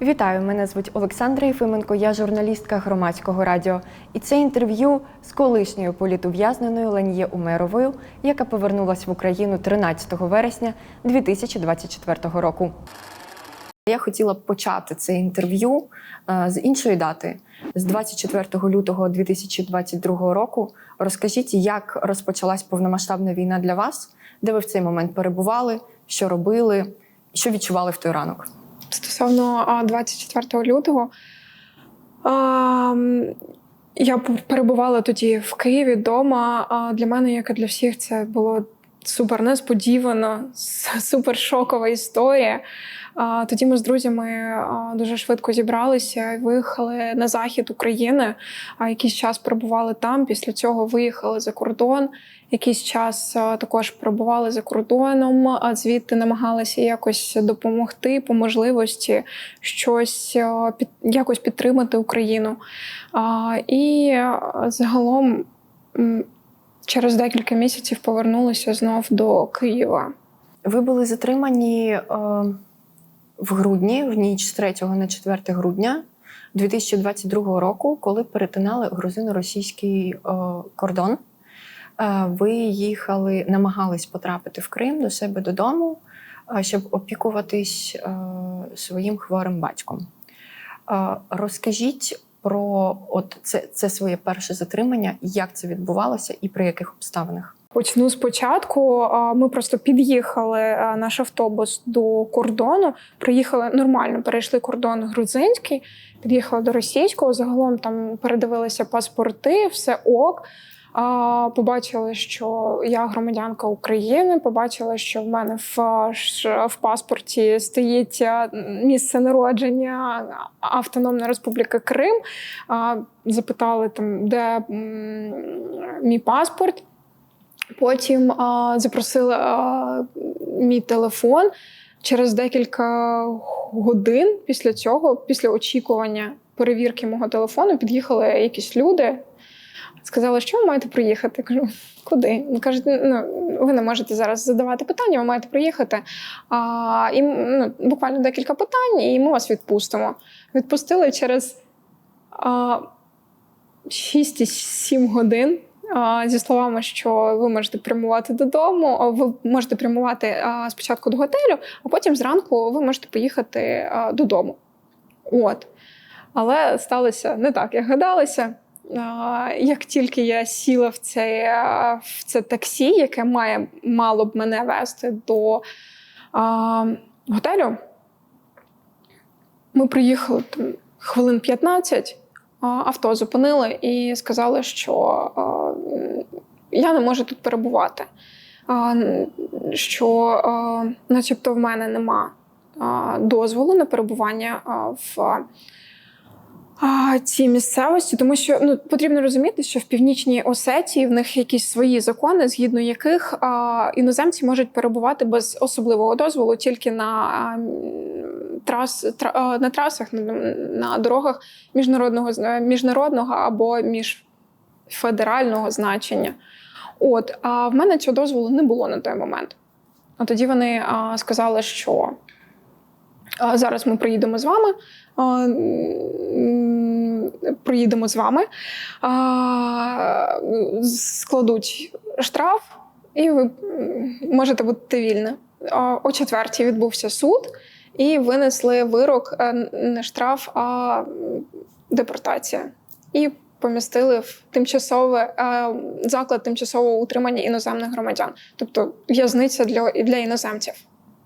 Вітаю, мене звуть Олександра Єфименко, я журналістка громадського радіо. І це інтерв'ю з колишньою політув'язненою Леніє Умеровою, яка повернулась в Україну 13 вересня 2024 року. Я хотіла б почати це інтерв'ю е, з іншої дати, з 24 лютого 2022 року. Розкажіть, як розпочалась повномасштабна війна для вас, де ви в цей момент перебували, що робили, що відчували в той ранок? Стосовно а, 24 лютого, я перебувала тоді в Києві вдома. Для мене, як і для всіх, це було супер несподівано, супер шокова історія. Тоді ми з друзями дуже швидко зібралися і виїхали на захід України. А якийсь час перебували там. Після цього виїхали за кордон. Якийсь час також перебували за кордоном, а звідти намагалися якось допомогти по можливості щось під якось підтримати Україну. І загалом через декілька місяців повернулися знов до Києва. Ви були затримані е, в грудні, в ніч з 3 на 4 грудня 2022 року, коли перетинали грузино-російський е, кордон. Е, ви їхали, намагались потрапити в Крим до себе додому, е, щоб опікуватись е, своїм хворим батьком. Е, розкажіть про от це, це своє перше затримання, як це відбувалося і при яких обставинах. Почну спочатку. Ми просто під'їхали наш автобус до кордону. Приїхали нормально, перейшли кордон грузинський, під'їхали до російського. Загалом там передивилися паспорти, все ок. А, Побачили, що я громадянка України. Побачили, що в мене в, в паспорті стоїть місце народження Автономна Республіка Крим. Запитали там, де мій паспорт. Потім запросили мій телефон. Через декілька годин після цього, після очікування перевірки мого телефону, під'їхали якісь люди. Сказали, що ви маєте приїхати. Я кажу, куди? Кажуть, ну ви не можете зараз задавати питання, ви маєте приїхати. А, і ну, буквально декілька питань, і ми вас відпустимо. Відпустили через а, 6-7 годин. Зі словами, що ви можете прямувати додому, ви можете прямувати спочатку до готелю, а потім зранку ви можете поїхати додому. От. Але сталося не так, як гадалося. Як тільки я сіла в це, в це таксі, яке має мало б мене вести до а, готелю, ми приїхали там хвилин 15, а, авто зупинили і сказали, що а, я не можу тут перебувати. А, Що, а, начебто, в мене нема а, дозволу на перебування а, в а, цій місцевості, тому що ну потрібно розуміти, що в північній Осетії в них якісь свої закони, згідно яких а, іноземці можуть перебувати без особливого дозволу тільки на а, трас, тра, на трасах, на, на дорогах міжнародного міжнародного або міжфедерального значення. От а в мене цього дозволу не було на той момент. А тоді вони а, сказали, що зараз ми приїдемо з вами. Приїдемо з вами, складуть штраф, і ви можете бути вільні. О четвертій відбувся суд, і винесли вирок е, не штраф, а депортація. І помістили в тимчасове е, заклад тимчасового утримання іноземних громадян, тобто в'язниця для, для іноземців.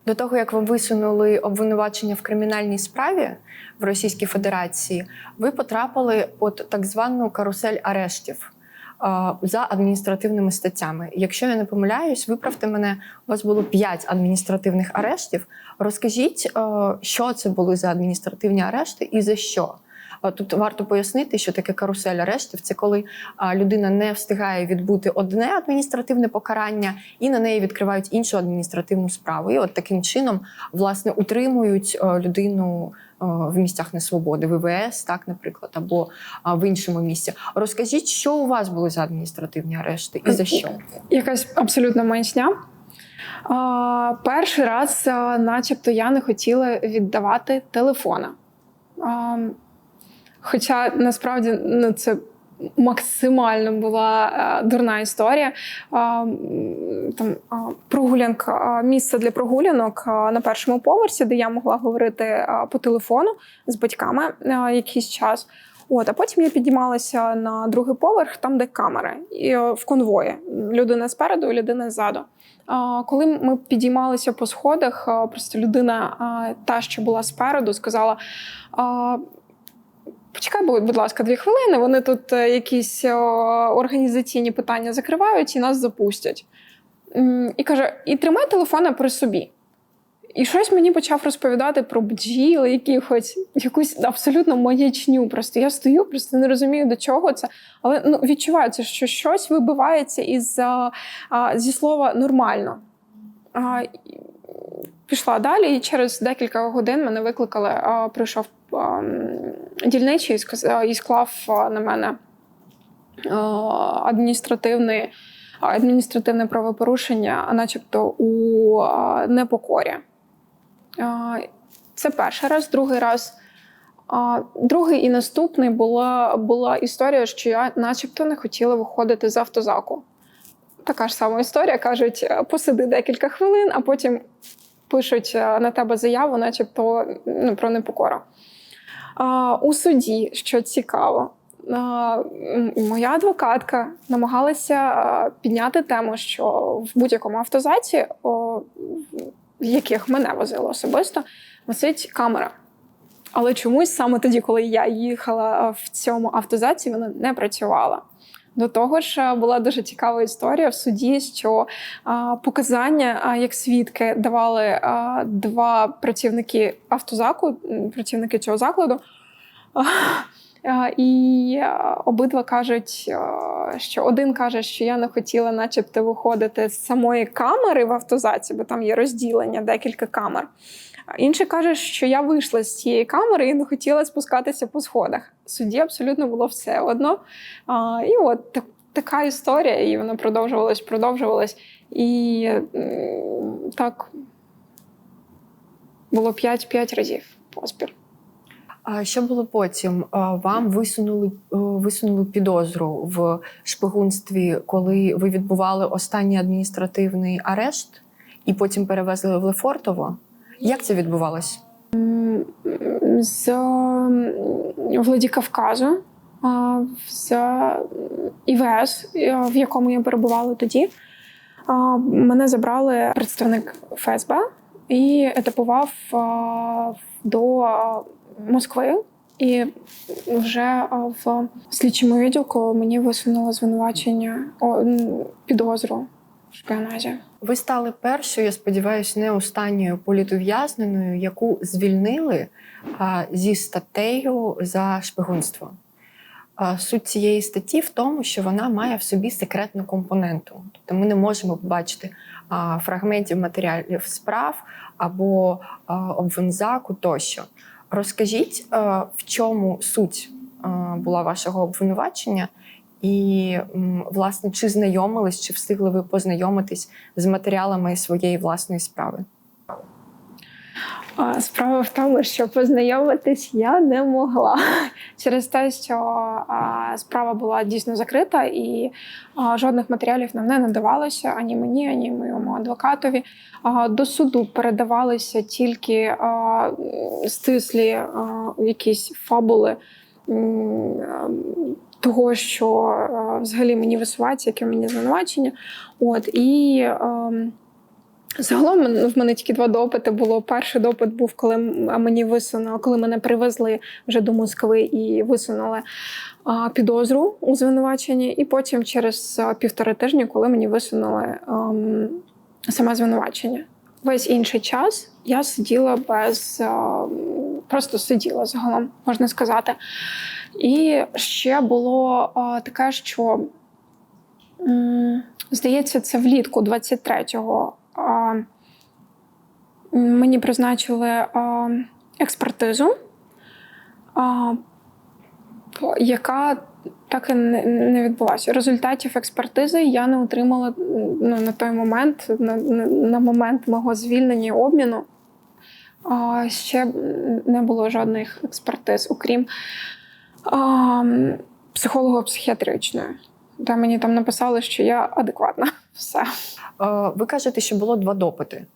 До того як ви висунули обвинувачення в кримінальній справі в Російській Федерації, ви потрапили під так звану карусель арештів за адміністративними статтями. Якщо я не помиляюсь, виправте мене, у вас було 5 адміністративних арештів. Розкажіть, що це були за адміністративні арешти і за що? Тут варто пояснити, що таке карусель арештів це коли людина не встигає відбути одне адміністративне покарання, і на неї відкривають іншу адміністративну справу. І от таким чином власне утримують людину в місцях несвободи, ВВС, так, наприклад, або в іншому місці. Розкажіть, що у вас були за адміністративні арешти і за що? Якась абсолютна маячня. Перший раз, начебто, я не хотіла віддавати телефона. Хоча насправді ну, це максимально була е, дурна історія. А, там а, прогулянка, а, місце для прогулянок а, на першому поверсі, де я могла говорити а, по телефону з батьками а, якийсь час. От, а потім я підіймалася на другий поверх, там, де камери, і е, в конвої. Людина спереду, людина ззаду. А, коли ми підіймалися по сходах, а, просто людина, а, та, що була спереду, сказала: а, Почекай, будь будь ласка, дві хвилини. Вони тут е, якісь організаційні питання закривають і нас запустять. І каже: і тримай телефона при собі. І щось мені почав розповідати про бджіл, якихось якусь абсолютно маячню. Просто я стою, просто не розумію, до чого це. Але ну, відчувається, що щось вибивається із зі слова нормально. А, пішла далі, і через декілька годин мене викликали. Прийшов дільничий і, склав на мене адміністративне, адміністративне правопорушення, начебто у непокорі. Це перший раз, другий раз. Другий і наступний була, була історія, що я начебто не хотіла виходити з автозаку. Така ж сама історія. Кажуть, посиди декілька хвилин, а потім пишуть е, на тебе заяву, начебто ну, про непокору. А, У суді, що цікаво, а, моя адвокатка намагалася підняти тему, що в будь-якому автозаці, о, в яких мене возило особисто, висить камера. Але чомусь саме тоді, коли я їхала в цьому автозаці, вона не працювала. До того ж, була дуже цікава історія в суді, що а, показання а, як свідки давали а, два працівники автозаку, працівники цього закладу. А, І обидва кажуть, що один каже, що я не хотіла, начебто, виходити з самої камери в автозаці, бо там є розділення, декілька камер. Інший каже, що я вийшла з цієї камери і не хотіла спускатися по сходах. Судді абсолютно було все одно. А, і от так, така історія, і вона продовжувалась, продовжувалась. І так було 5-5 разів поспіль. А що було потім? Вам висунули, е, висунули підозру в шпигунстві, коли ви відбували останній адміністративний арешт і потім перевезли в Лефортово. Як це відбувалось? З Владикавказу, з ІВС, е, в якому я перебувала тоді. Мене забрали представник ФСБ і етапував до Москви. І вже в слідчому відділку мені висунуло звинувачення о, підозру шпіонажі. Ви стали першою, я сподіваюся, не останньою політов'язненою, яку звільнили а, зі статтею за шпигунство. А, Суть цієї статті в тому, що вона має в собі секретну компоненту. Тобто ми не можемо побачити а, фрагментів матеріалів справ або а, обвинзаку тощо. Розкажіть, а, в чому суть а, була вашого обвинувачення, і, власне, чи знайомились, чи встигли ви познайомитись з матеріалами своєї власної справи? Справа в тому, що познайомитись я не могла через те, що справа була дійсно закрита, і жодних матеріалів нам не надавалося ані мені, ані моєму адвокатові. До суду передавалися тільки стислі якісь фабули. М, а, Того, що взагалі мені висувається, яке мені звинувачення. От і ем, Загалом в мене тільки два допити було. Перший допит був, коли мені висунули, коли мене привезли вже до Москви і висунули підозру у звинуваченні. І потім через півтори тижні, коли мені висунули ам, саме звинувачення. Весь інший час я сиділа без просто сиділа загалом, можна сказати. І ще було а, таке, що здається, це влітку 23-го а, мені призначили а, експертизу, яка так і не, відбулася. Результатів експертизи я не отримала ну, на той момент, на, на момент мого звільнення і обміну. Ще не було жодних експертиз, окрім психолого-психіатричної. Та мені там написали, що я адекватна. Все. Ви кажете, що було два допити.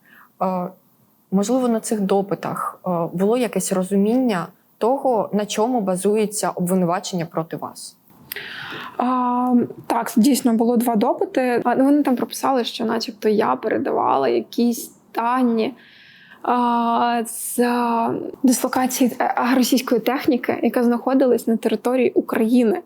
Можливо, на цих допитах було якесь розуміння того, на чому базується обвинувачення проти вас. А, так, дійсно було два допити. Ну, Вони там прописали, що, начебто, я передавала якісь дані з дислокації е, російської техніки, яка знаходилась на території України.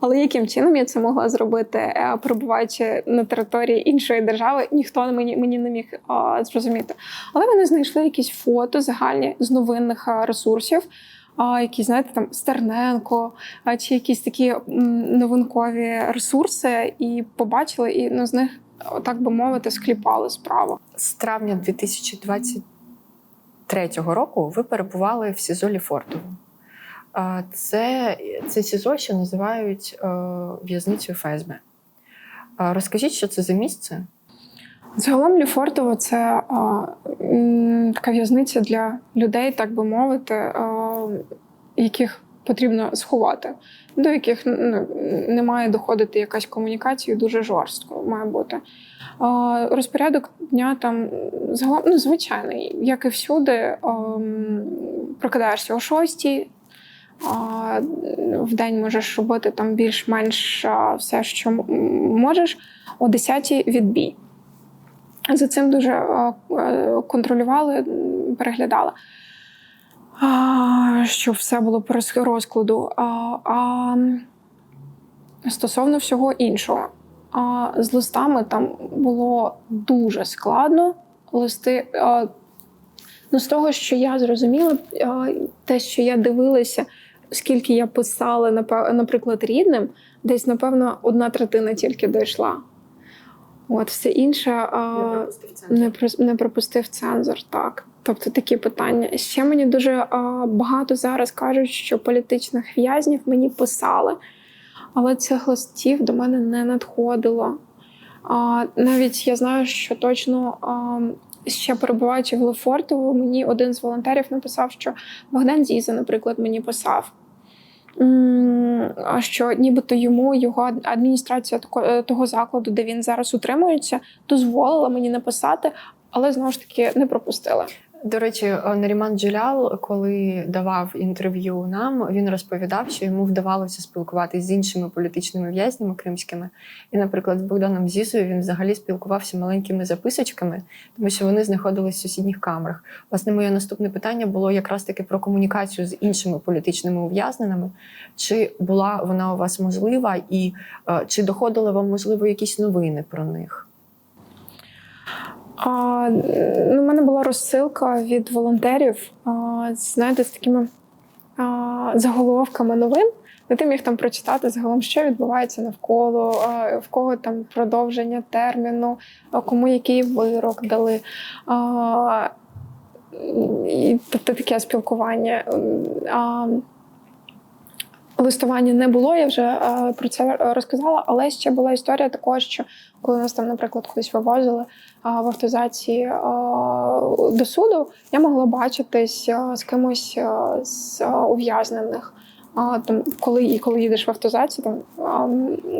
Але яким чином я це могла зробити, е, перебуваючи на території іншої держави, ніхто мені, мені не міг а, зрозуміти. Але вони знайшли якісь фото загальні з новинних ресурсів, а, які, знаєте, там Стерненко, чи якісь такі новинкові ресурси, і побачили, і ну, з них, так би мовити, скліпали справу. З травня 2023 року ви перебували в СІЗО Ліфортово. Е, Це, це СІЗО, що називають е, в'язницею ФСБ. Е, Розкажіть, що це за місце? Загалом Ліфортово це а, така в'язниця для людей, так би мовити, а, яких потрібно сховати, до яких ну, не має доходити якась комунікація, дуже жорстко має бути. Розпорядок дня там загалом ну, звичайний, як і всюди, а, прокидаєшся о шостій. В день можеш робити там більш-менш все, що можеш. О 10 відбій. За цим дуже е, контролювали, переглядали, щоб все було по розкладу. А, а стосовно всього іншого, а, з листами там було дуже складно. Листи, а, ну, з того, що я зрозуміла, а, те, що я дивилася, скільки я писала, наприклад, рідним, десь, напевно, одна третина тільки дійшла. От, все інше а, не, прос- не пропустив цензор, так. Тобто такі питання. Ще мені дуже а, багато зараз кажуть, що політичних в'язнів мені писали, але цих листів до мене не надходило. А, навіть я знаю, що точно а, ще перебуваючи в Лефортово, мені один з волонтерів написав, що Богдан Зіза, наприклад, мені писав. Що нібито йому його адміністрація е, того закладу, де він зараз утримується, дозволила мені написати, але знову ж таки не пропустила. До речі, е, Наріман Джелял, коли давав інтерв'ю нам, він розповідав, що йому вдавалося спілкуватися з іншими політичними в'язнями кримськими. І, наприклад, з Богданом Зізою він взагалі спілкувався маленькими записочками, тому що вони знаходились в сусідніх камерах. Власне, моє наступне питання було якраз таки про комунікацію з іншими політичними ув'язненими. Чи була вона у вас можлива, і е, чи доходили вам, можливо, якісь новини про них? А, ну, у мене була розсилка від волонтерів, а, знаєте, з такими а, заголовками новин. Не ти міг там прочитати загалом, що відбувається навколо, в кого там продовження терміну, кому який вирок дали. А, і, тобто таке спілкування. А, листування не було, я вже а, про це розказала, але ще була історія також, що коли нас там, наприклад, кудись вивозили а, в автозації а, до суду, я могла бачитись а, з кимось а, з а, ув'язнених. А, там, коли, і коли їдеш в автозаці, там а,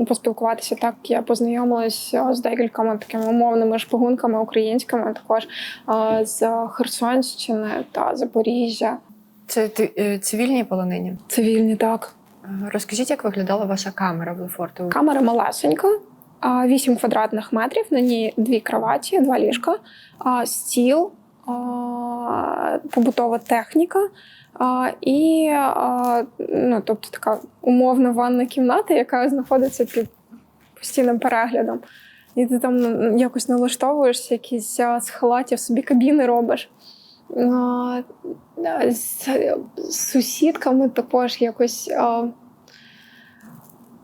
поспілкуватися так, я познайомилась а, з декількома такими умовними шпигунками українськими, також а, з Херсонщини та Запоріжжя. Це ти- е, цивільні полонені? Цивільні так. Розкажіть, як виглядала ваша камера в Лефортово? Камера малесенька, а, 8 квадратних метрів, на ній дві кроваті, два ліжка, стіл, побутова техніка. А, і ну, тобто така умовна ванна кімната, яка знаходиться під постійним переглядом. І ти там ну, якось налаштовуєшся, якісь з халатів собі кабіни робиш. З сусідками також якось.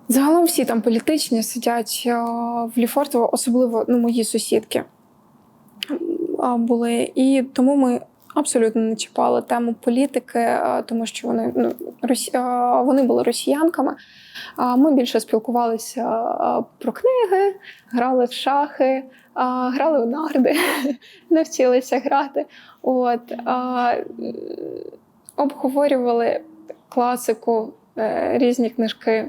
Загалом всі там політичні сидять в Ліфортово, особливо ну, мої сусідки були. І тому ми абсолютно не чіпали тему політики, тому що вони, ну, росі... вони були росіянками. Ми більше спілкувалися про книги, грали в шахи, грали в нарди, навчилися грати. От, обговорювали класику, е, різні книжки.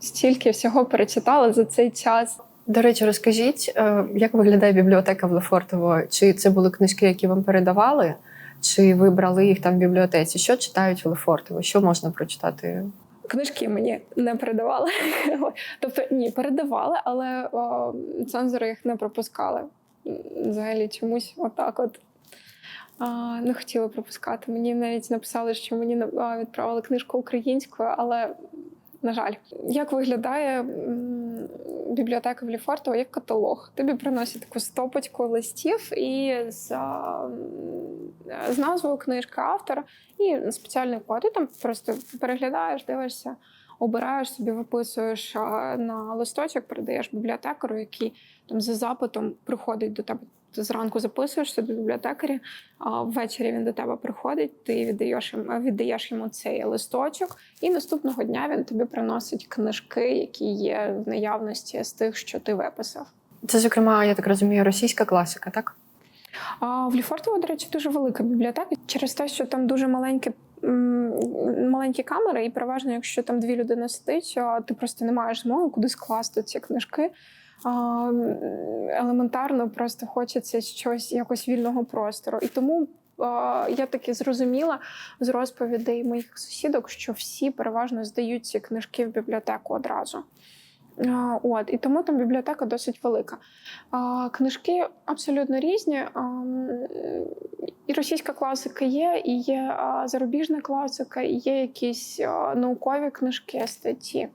Стільки всього перечитала за цей час. До речі, розкажіть, е, як виглядає бібліотека в Лефортово? Чи це були книжки, які вам передавали, чи ви брали їх там в бібліотеці? Що читають в Лефортово? Що можна прочитати? Книжки мені не передавали. тобто, ні, передавали, але о, цензори їх не пропускали. Взагалі чомусь отак от. Не хотіли пропускати. Мені навіть написали, що мені відправили книжку українською, але на жаль, як виглядає бібліотека в Ліфортово як каталог? Тобі приносять таку стопочку листів і з, з назвою книжки автора і спеціальний код. І там просто переглядаєш, дивишся, обираєш собі, виписуєш на листочок, передаєш бібліотекару, який там за запитом приходить до тебе. Ти зранку записуєшся до бібліотекарі, а ввечері він до тебе приходить, ти віддаєш йому, віддаєш йому цей листочок, і наступного дня він тобі приносить книжки, які є в наявності з тих, що ти виписав. Це, зокрема, я так розумію, російська класика, так? А в Ліфортово, до речі, дуже велика бібліотека через те, що там дуже маленькі. Маленькі камери, і переважно, якщо там дві людини сидить, ти просто не маєш змоги куди скласти ці книжки. Елементарно просто хочеться щось якось вільного простору. І тому я таки зрозуміла з розповідей моїх сусідок, що всі переважно здають ці книжки в бібліотеку одразу. От, і тому там бібліотека досить велика. Книжки абсолютно різні. І російська класика є, і є зарубіжна класика, і є якісь наукові книжки, статті.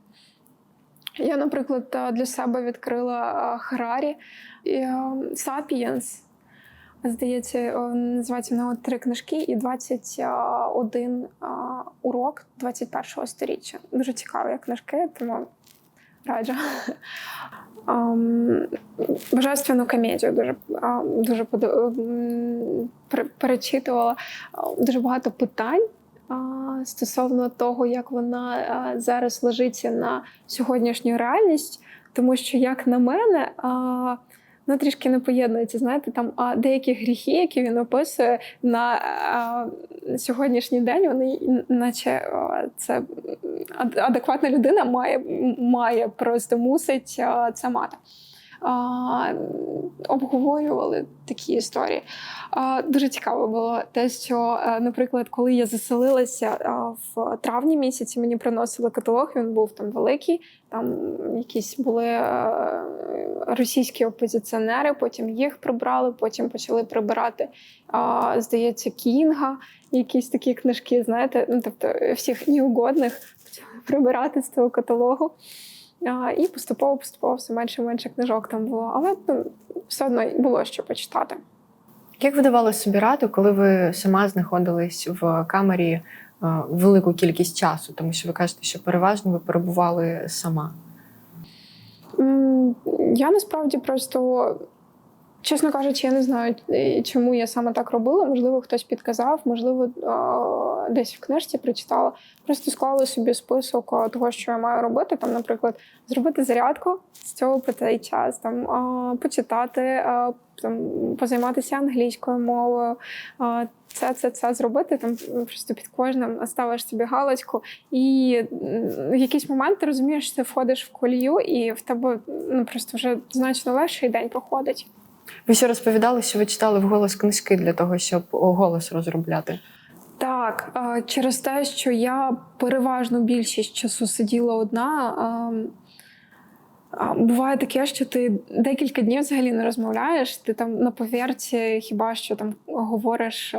Я, наприклад, для себе відкрила Харарі Сапієнс. Здається, о, називається нього три книжки і 21 а, урок 21-го сторіччя. Дуже цікаві книжки, тому раджу. Ам, Божественну комедію дуже, дуже перечитувала дуже багато питань стосовно того, як вона зараз ложиться на сьогоднішню реальність, тому що, як на мене, вона трішки не поєднується. Знаєте, там деякі гріхи, які він описує на сьогоднішній день, вони наче це адекватна людина має, має просто мусить це мати. Обговорювали такі історії. Дуже цікаво було те, що, е, наприклад, коли я заселилася в травні місяці, мені приносили каталог, він був там великий, там якісь були е, російські опозиціонери, потім їх прибрали, потім почали прибирати, здається, Кінга, якісь такі книжки, знаєте, ну, тобто всіх неугодних почали прибирати з того каталогу. І поступово поступово все менше і менше книжок там було. Але ну, все одно було що почитати. Як ви давали собі раду, коли ви сама знаходились в камері е, велику кількість часу? Тому що ви кажете, що переважно ви перебували сама. Я насправді просто, чесно кажучи, я не знаю, е, чому я саме так робила. Можливо, хтось підказав, можливо, десь в книжці прочитала. Просто склала собі список того, що я маю робити. Там, наприклад, зробити зарядку з цього по цей час, там почитати, там позайматися англійською мовою. Це, це, це зробити там просто під кожним ставиш собі галочку, і в якийсь момент ти розумієш, що ти входиш в колію, і в тебе ну просто вже значно легший день проходить. Ви ще розповідали, що ви читали вголос книжки для того, щоб голос розробляти. Так, через те, що я переважну більшість часу сиділа одна. Буває таке, що ти декілька днів взагалі не розмовляєш. Ти там на повірці хіба що там говориш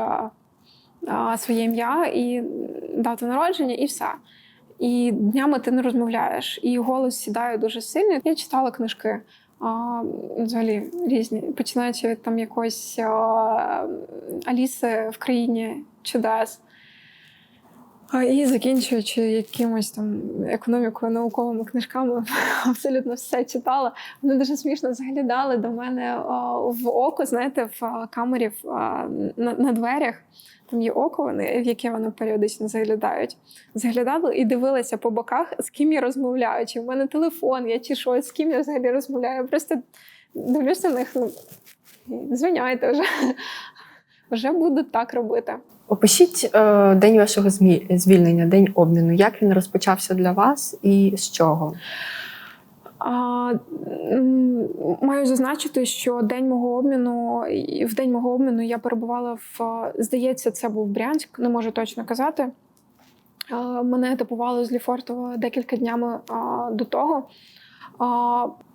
своє ім'я і дату народження, і все. І днями ти не розмовляєш, і голос сідає дуже сильно. Я читала книжки. А, взагалі різні, починаючи від там якоїсь а, Аліси в країні чудес. А, І закінчуючи якимось там економікою, науковими книжками, абсолютно все читала. Вони дуже смішно заглядали до мене в око, знаєте, в камері на, на дверях. Там є око, вони, в яке вони періодично заглядають. Заглядали і дивилися по боках, з ким я розмовляю, чи в мене телефон, я чи що, з ким я взагалі розмовляю. Просто дивлюся на них, ну звиняйте вже. Вже буду так робити. Опишіть е, день вашого змі- звільнення, день обміну. Як він розпочався для вас і з чого? А, маю зазначити, що день мого обміну в день мого обміну я перебувала в здається, це був Брянськ, не можу точно казати. Мене етапували з Ліфортова декілька днями до того.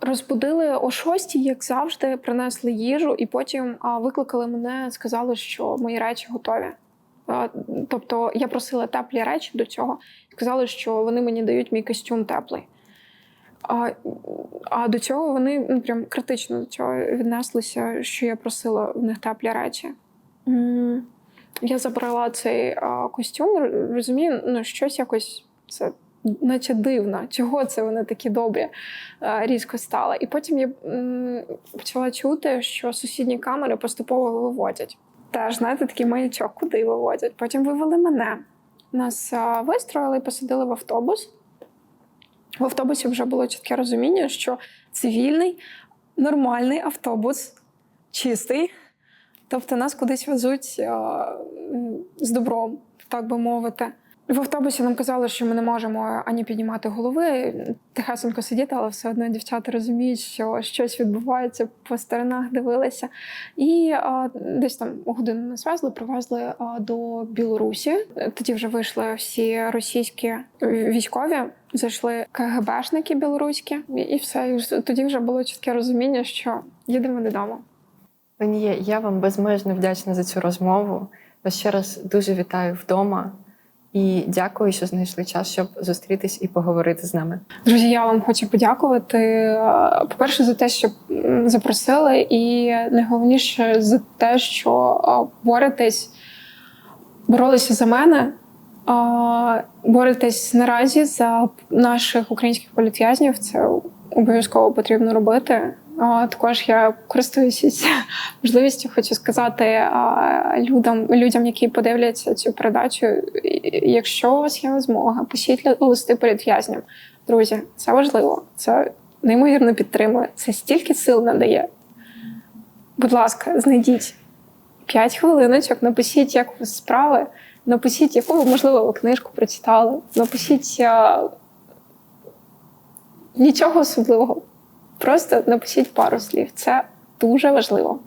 Розбудили о шостій, як завжди, принесли їжу, і потім викликали мене, сказали, що мої речі готові. Тобто я просила теплі речі до цього, сказали, що вони мені дають мій костюм теплий. А, а до цього вони ну, прям критично до цього віднеслися, що я просила в них теплі речі. Я забрала цей а, костюм, розумію, ну щось якось це наче дивно. Чого це вони такі добрі а, різко стало. І потім я м, почала чути, що сусідні камери поступово виводять. Теж, знаєте, такий маячок, куди виводять. Потім вивели мене. Нас вистроїли і посадили в автобус. В автобусі вже було чітке розуміння, що цивільний, нормальний автобус, чистий. Тобто нас кудись везуть з добром, так би мовити. В автобусі нам казали, що ми не можемо ані піднімати голови, тихесенько сидіти, але все одно дівчата розуміють, що щось відбувається, по сторонах дивилися. І а, десь там годину нас везли, привезли а, до Білорусі. Тоді вже вийшли всі російські військові, зайшли КГБшники білоруські, і- все. І тоді вже було чітке розуміння, що їдемо додому. Пані я вам безмежно вдячна за цю розмову. Ще раз дуже вітаю вдома і дякую, що знайшли час, щоб зустрітись і поговорити з нами. Друзі, я вам хочу подякувати. е, По-перше, за те, що запросили, і найголовніше за те, що е, боретесь, боролися за мене. е, Боретесь наразі за наших українських політв'язнів. Це обов'язково потрібно робити. Також я користуюся можливістю, хочу сказати людям, людям, які подивляться цю передачу. Якщо у вас є змога, пишіть ли- листи політв'язням. Друзі, це важливо, це неймовірно підтримує. Це стільки сил надає. Будь ласка, знайдіть 5 хвилиночок, напишіть, як у вас справи, напишіть, яку можливо, ви книжку прочитали, напишіть нічого особливого. Просто напишіть пару слів. Це дуже важливо.